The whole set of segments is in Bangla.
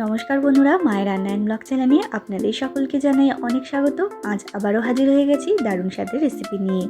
নমস্কার বন্ধুরা, মায়ের রান্নায়ন ব্লগ চ্যানেলে আপনাদের সকলকে জানাই অনেক স্বাগত। আজ আবারও হাজির হয়ে গেছি দারুণ স্বাদের রেসিপি নিয়ে।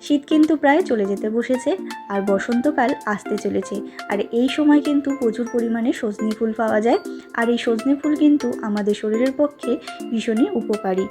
শীত কিন্তু প্রায় চলে যেতে বসেছে আর বসন্তকাল আসতে চলেছে। আর এই সময় কিন্তু প্রচুর পরিমাণে সজনি ফুল পাওয়া যায়। আর এই সজনি ফুল কিন্তু আমাদের শরীরের পক্ষে ভীষণই উপকারী।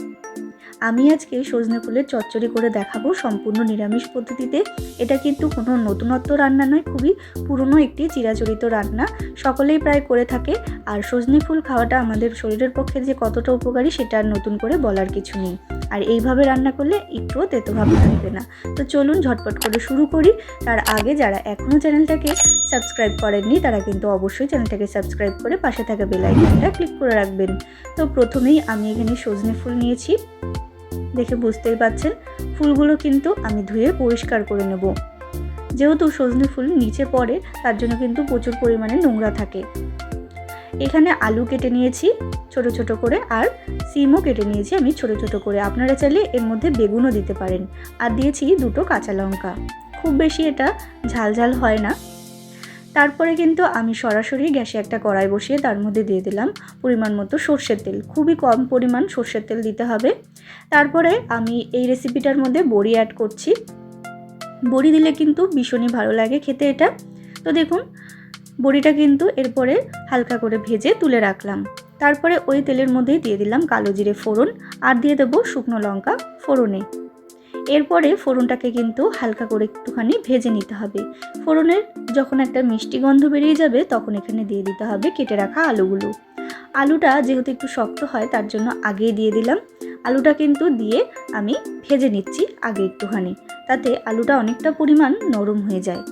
আমি আজকে সজনে ফুলের চচ্চড়ি করে দেখাবো সম্পূর্ণ নিরামিষ পদ্ধতিতে। এটা কিন্তু কোনো নতুনত্ব রান্না নয়, খুবই পুরনো একটি চিরাচরিত রান্না। সকলেই প্রায় করে থাকে। আর সজনে ফুল খাওয়াটা আমাদের শরীরের পক্ষে যে কতটা উপকারী সেটা নতুন করে বলার কিছু নেই। আর এইভাবে রান্না করলে একটুও তেতোভাব থাকবে না। তো চলুন ঝটপট করে শুরু করি। তার আগে যারা এখনও চ্যানেলটাকে সাবস্ক্রাইব করেননি, তারা কিন্তু অবশ্যই চ্যানেলটাকে সাবস্ক্রাইব করে পাশে থাকা বেল আইকনটা ক্লিক করে রাখবেন। তো প্রথমেই আমি এখানে সজনে ফুল নিয়েছি। দেখে বুঝতেই পাচ্ছেন ফুলগুলো কিন্তু আমি ধুয়ে পরিষ্কার করে নেব। যেহেতু সজনে ফুল নিচে পড়ে, তার জন্য কিন্তু প্রচুর পরিমাণে নোংরা থাকে। এখানে আলু কেটে নিয়েছি ছোট ছোট করে, আর সিমও কেটে নিয়েছি আমি ছোট ছোট করে। আপনারা চাইলে এর মধ্যে বেগুনও দিতে পারেন। আর দিয়েছি দুটো কাঁচা লঙ্কা। খুব বেশি এটা ঝাল ঝাল হয় না। তারপরে কিন্তু আমি সরাসরি গ্যাসে একটা কড়াই বসিয়ে তার মধ্যে দিয়ে দিলাম পরিমাণ মতো সর্ষের তেল। খুবই কম পরিমাণ সর্ষের তেল দিতে হবে। তারপরে আমি এই রেসিপিটার মধ্যে বড়ি অ্যাড করছি। বড়ি দিলে কিন্তু ভীষণই ভালো লাগে খেতে এটা। তো দেখুন, বড়িটা কিন্তু এরপরে হালকা করে ভেজে তুলে রাখলাম। তারপরে ওই তেলের মধ্যেই দিয়ে দিলাম কালো জিরে ফোড়ন। আর দিয়ে দেবো শুকনো লঙ্কা ফোড়নে। এরপরে ফোড়নটাকে কিন্তু হালকা করে একটুখানি ভেজে নিতে হবে। ফোড়নের যখন একটা মিষ্টি গন্ধ বেরিয়ে যাবে, তখন এখানে দিয়ে দিতে হবে কেটে রাখা আলুগুলো। আলুটা যেহেতু একটু শক্ত হয়, তার জন্য আগেই দিয়ে দিলাম। আলুটা কিন্তু দিয়ে আমি ভেজে নিচ্ছি আগে একটুখানি, তাতে আলুটা অনেকটা পরিমাণ নরম হয়ে যায়।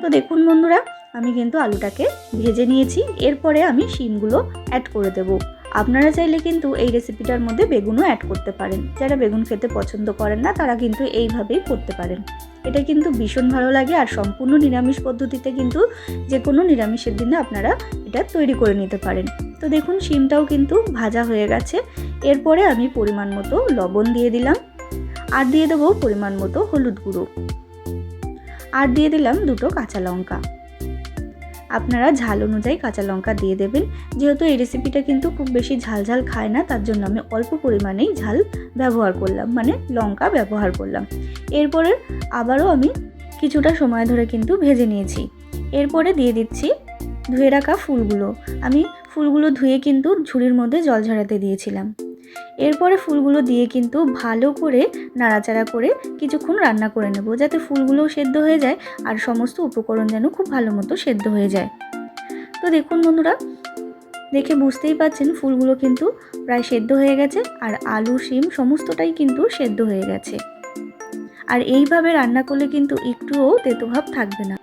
তো দেখুন বন্ধুরা, আমি কিন্তু আলুটাকে ভেজে নিয়েছি। এরপরে আমি শিমগুলো অ্যাড করে দেবো। আপনারা চাইলে কিন্তু এই রেসিপিটার মধ্যে বেগুনও অ্যাড করতে পারেন। যারা বেগুন খেতে পছন্দ করেন না, তারা কিন্তু এইভাবেই করতে পারেন। এটা কিন্তু ভীষণ ভালো লাগে আর সম্পূর্ণ নিরামিষ পদ্ধতিতে কিন্তু যে কোনো নিরামিষের দিনে আপনারা এটা তৈরি করে নিতে পারেন। তো দেখুন, শিমটাও কিন্তু ভাজা হয়ে গেছে। এরপরে আমি পরিমাণ মতো লবণ দিয়ে দিলাম। আর দিয়ে দেবো পরিমাণ মতো হলুদ গুঁড়ো। আর দিয়ে দিলাম দুটো কাঁচা লঙ্কা। আপনারা ঝাল অনুযায়ী কাঁচা লঙ্কা দিয়ে দেবেন। যেহেতু এই রেসিপিটা কিন্তু খুব বেশি ঝাল ঝাল খায় না, তার জন্য আমি অল্প পরিমাণেই ঝাল ব্যবহার করলাম মানে লঙ্কা ব্যবহার করলাম। এরপরে আবারও আমি কিছুটা সময় ধরে কিন্তু ভেজে নিয়েছি। এরপরে দিয়ে দিচ্ছি ধুয়ে রাখা ফুলগুলো। আমি ফুলগুলো ধুয়ে কিন্তু ঝুড়ির মধ্যে জল ঝরাতে দিয়েছিলাম। এরপরে ফুলগুলো দিয়ে কিন্তু ভালো করে নাড়াচাড়া করে কিছুক্ষণ রান্না করে নেব, যাতে ফুলগুলোও সেদ্ধ হয়ে যায় আর সমস্ত উপকরণ যেন খুব ভালো মতো সেদ্ধ হয়ে যায়। তো দেখুন বন্ধুরা, দেখে বুঝতেই পাচ্ছেন ফুলগুলো কিন্তু প্রায় সেদ্ধ হয়ে গেছে আর আলু, শিম সমস্তটাই কিন্তু সেদ্ধ হয়ে গেছে। আর এইভাবে রান্না করলে কিন্তু একটুও তেতোভাব থাকবে না।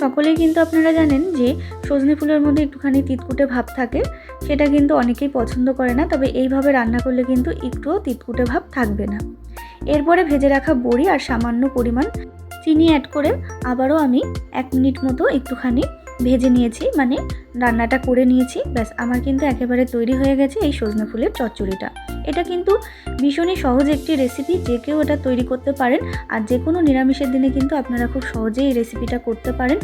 সকলেই কিন্তু আপনারা জানেন যে সজনে ফুলের মধ্যে একটুখানি তিতকুটে ভাব থাকে, সেটা কিন্তু অনেকেই পছন্দ করে না, তবে এইভাবে রান্না করলে কিন্তু একটুও তিতকুটে ভাব থাকবে না। এরপরে ভেজে রাখা বড়ি আর সামান্য পরিমাণ চিনি অ্যাড করে আবারও আমি এক মিনিট মতো একটুখানি ভেজে নিয়েছি মানে রান্নাটা করে নিয়েছি। ব্যাস, আমার কিন্তু একেবারে তৈরি হয়ে গেছে এই সজনে ফুলের চচ্চড়িটা। এটা কিন্তু ভীষণই সহজ একটি রেসিপি যে কেউ এটা তৈরি করতে পারেন। আর যে কোনো নিরামিষের দিনে কিন্তু আপনারা খুব সহজেই এই রেসিপিটা করতে পারেন।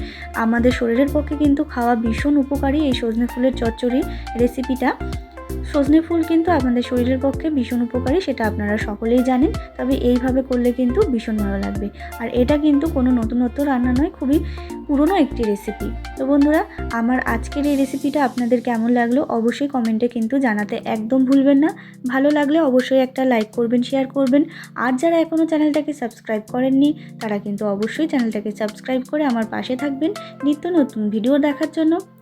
আমাদের শরীরের পক্ষে কিন্তু খাওয়া ভীষণ উপকারী এই সজনে ফুলের চচ্চড়ি রেসিপিটা সজনে ফুল কিন্তু আমাদের শরীরের পক্ষে ভীষণ উপকারী, সেটা আপনারা সকলেই জানেন। তবে এইভাবে করলে কিন্তু ভীষণ ভালো লাগবে। আর এটা কিন্তু কোনো নতুনত্ব রান্না নয়, খুবই পুরনো একটি রেসিপি তো বন্ধুরা, আমার আজকের এই রেসিপিটা আপনাদের কেমন লাগল অবশ্যই কমেন্টে কিন্তু জানাতে একদম ভুলবেন না। ভালো লাগলে অবশ্যই একটা লাইক করবেন শেয়ার করবেন। আর যারা এখনও চ্যানেলটাকে সাবস্ক্রাইব করেননি, তারা কিন্তু অবশ্যই চ্যানেলটাকে সাবস্ক্রাইব করে আমার পাশে থাকবেন। নিত্য নতুন ভিডিও দেখার জন্য।